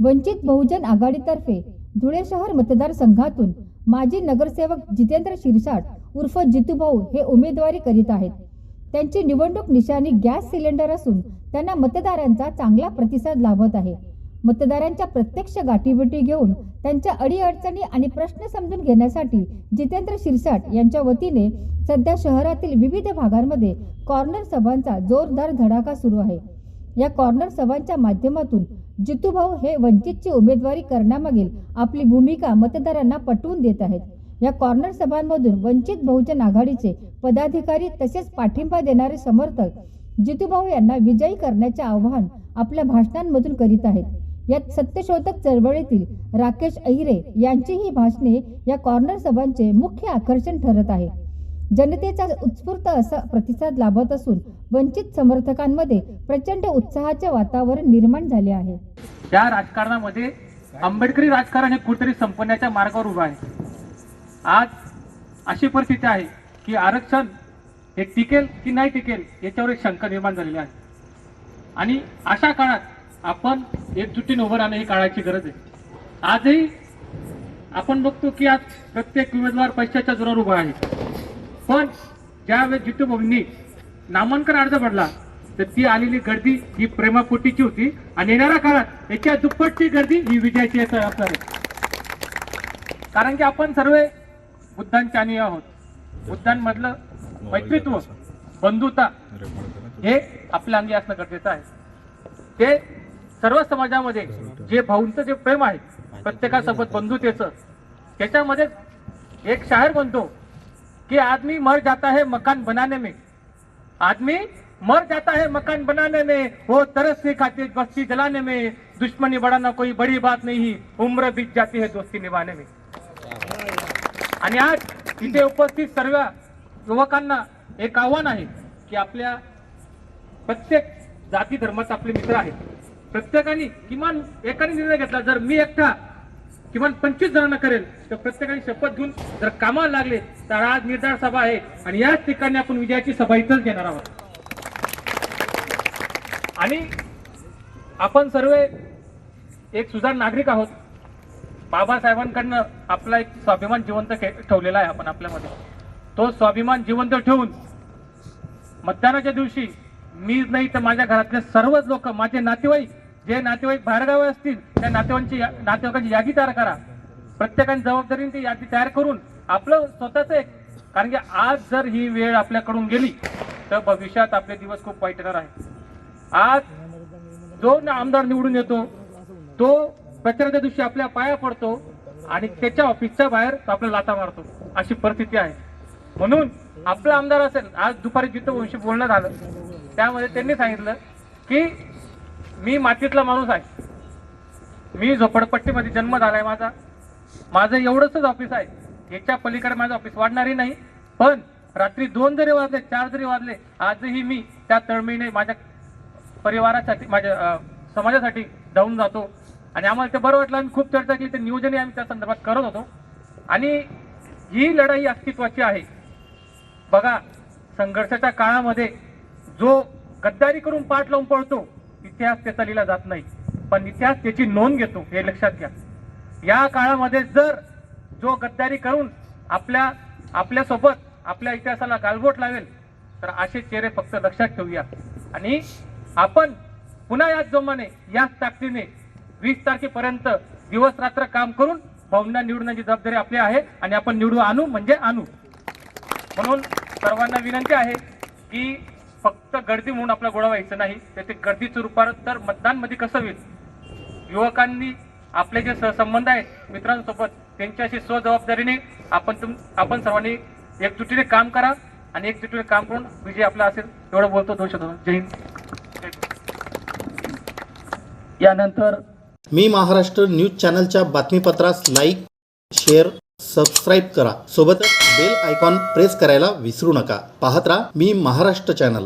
वंचित बहुजन आघाडीतर्फे धुळे शहर मतदारसंघातून माजी नगरसेवक जितेंद्र शिरसाट उर्फ जितूभाऊ हे उमेदवारी करीत आहेत. त्यांची निवडणूक निशाणी गॅस सिलेंडर असून त्यांना मतदारांचा चांगला प्रतिसाद लाभत आहे. मतदारांच्या प्रत्यक्ष गाठीभेटी घेऊन त्यांच्या अडीअडचणी आणि प्रश्न समजून घेण्यासाठी जितेंद्र शिरसाट यांच्या वतीने सध्या शहरातील विविध भागांमध्ये कॉर्नर सभांचा जोरदार धडाका सुरू आहे. या कॉर्नर सभांच्या माध्यमातून जितूभाऊ हे वंचितची उमेदवारी करण्यामागील आपली भूमिका मतदारांना पटवून देत आहेत. या कॉर्नर सभांमधून वंचित बहुजन आघाडीचे पदाधिकारी तसेच पाठिंबा देणारे समर्थक जितूभाऊ यांना विजयी करण्याचे आवाहन आपल्या भाषणांमधून करीत आहेत. यात सत्यशोधक चळवळीतील राकेश अहिरे यांची ही भाषणे या कॉर्नर सभांचे मुख्य आकर्षण ठरत आहे. जनतेचा उत्स्फूर्त असा प्रतिसाद लाभत असून वंचित समर्थकांमध्ये प्रचंड उत्साहाचे वातावरण निर्माण झाले आहे. त्या राजकारणामध्ये आंबेडकरी राजकारण हे कुठेतरी संपण्याच्या मार्गावर उभं आहे. आज अशी परिस्थिती आहे की आरक्षण हे टिकेल की नाही टिकेल याच्यावर एक शंका निर्माण झालेली आहे. आणि अशा काळात आपण एकजुटीने उभं राहणं ही काळाची गरज आहे. आजही आपण बघतो की आज प्रत्येक उमेदवार पैशाच्या जोरावर उभा आहे. पण ज्यावेळेस जितू भाऊंनी नामांकन अर्ज भरला तर ती आलेली गर्दी ही प्रेमापोटीची होती. आणि येणाऱ्या काळात याच्या दुप्पटची गर्दी ही विजयाची असणार आहे. कारण की आपण सर्व बुद्धांचे आणि आहोत. बुद्धांमधलं मैत्रीत्व बंधुता हे आपल्या अंगी असणं गरजेचं आहे. ते सर्व समाजामध्ये जे भाऊंचं जे प्रेम आहे प्रत्येकासोबत बंधुतेचं त्याच्यामध्ये एक शाहीर म्हणतो कि आदमी मर जाता है मकान बनाने में। आदमी मर जाता है मकान बनाने में वो तरस से खाते बस्ती जलाने में। दुश्मनी बढ़ाना कोई बड़ी बात नहीं उम्र बीत जाती है दोस्ती निभाने में। आणि आज इथे उपस्थित सर्व युवकांना एक आव्हान आहे की आपल्या प्रत्येक जाती धर्माचे आपले मित्र आहेत. प्रत्येकाने किमान एकाने निर्णय घेतला जर मी एकटा किमान पंचवीस जणांना करेल. तर प्रत्येकाने शपथ घेऊन जर कामाला लागले तर आज निर्धार सभा आहे. आणि याच ठिकाणी आपण विजयाची सभा इथंच घेणार आहोत. आणि आपण सर्व एक सुजाण नागरिक आहोत. बाबासाहेबांकडनं आपला एक स्वाभिमान जिवंत ठेवलेला आहे आपण आपल्यामध्ये. तो स्वाभिमान जिवंत ठेवून मतदानाच्या दिवशी मीच नाही तर माझ्या घरातले सर्वच लोक माझे नातेवाईक जे नातेवाईक बाहेरगावी असतील त्या नातेवाईकांची या- नातेवाईकांची यादी तयार करा. प्रत्येकाने जबाबदारीने ती यादी तयार करून आपलं स्वतःच एक कारण की आज जर ही वेळ आपल्याकडून गेली तर भविष्यात आपले दिवस खूप वाईट येणार आहे आज जो न- आमदार निवडून येतो तो प्रचाराच्या दिवशी आपल्या पाया पडतो आणि त्याच्या ऑफिसच्या बाहेर तो आपला लाता मारतो. अशी परिस्थिती आहे. म्हणून आपला आमदार असेल आज दुपारी जिथं वंशी बोलणं झालं त्यामध्ये त्यांनी सांगितलं की मी मातीतला माणूस आहे. मी झोपडपट्टीमध्ये जन्म झालाय माझा. माझं एवढंच ऑफिस आहे. याच्या पलीकडे माझं ऑफिस वाढणारही नाही. पण रात्री दोन जरी वाजले चार जरी वाजले आजही मी त्या तळमळीने माझ्या परिवारासाठी माझ्या समाजासाठी धावून जातो. आणि आम्हाला ते बरं वाटलं. आम्ही खूप चर्चा केली. ते नियोजनही आम्ही त्या संदर्भात करत होतो. आणि ही लढाई अस्तित्वाची आहे. बघा संघर्षाच्या काळामध्ये जो गद्दारी करून पाठ लावून पळतो इतिहास त्याचा लिहिला जात नाही. पण इतिहास त्याची नोंद घेतो हे लक्षात घ्या. या काळामध्ये जर जो गद्दारी करून आपल्या आपल्यासोबत आपल्या इतिहासाला गालबोट लावेल तर असे चेहरे फक्त लक्षात ठेवूया. आणि आपण पुन्हा याच जोमाने याच ताकदीने वीस तारखेपर्यंत दिवस रात्र काम करून भावना निवडण्याची जबाबदारी आपली आहे आणि आपण निवडून आणू म्हणजे आणू. म्हणून सर्वांना विनंती आहे की फक्त गर्दी म्हणून आपला गोळा व्हायचं नाही तर ते गर्दीचं रूपांतर मतदानमध्ये कसं होईल? युवकांनी आपले जे सहसंबंध आहेत मित्रांसोबत त्यांच्याशी स्वजबाबदारीने आपण तुम आपण सर्वांनी एकजुटीने काम करा आणि एकजुटीने काम करून विजय आपला असेल एवढं बोलतो दोन शब्द जय हिंद. यानंतर मी महाराष्ट्र न्यूज चॅनलच्या बातमीपत्रास लाईक शेअर सबस्क्राईब करा. सोबतच बेल आयकॉन प्रेस करायला विसरू नका. पाहत राहा मी महाराष्ट्र चॅनल.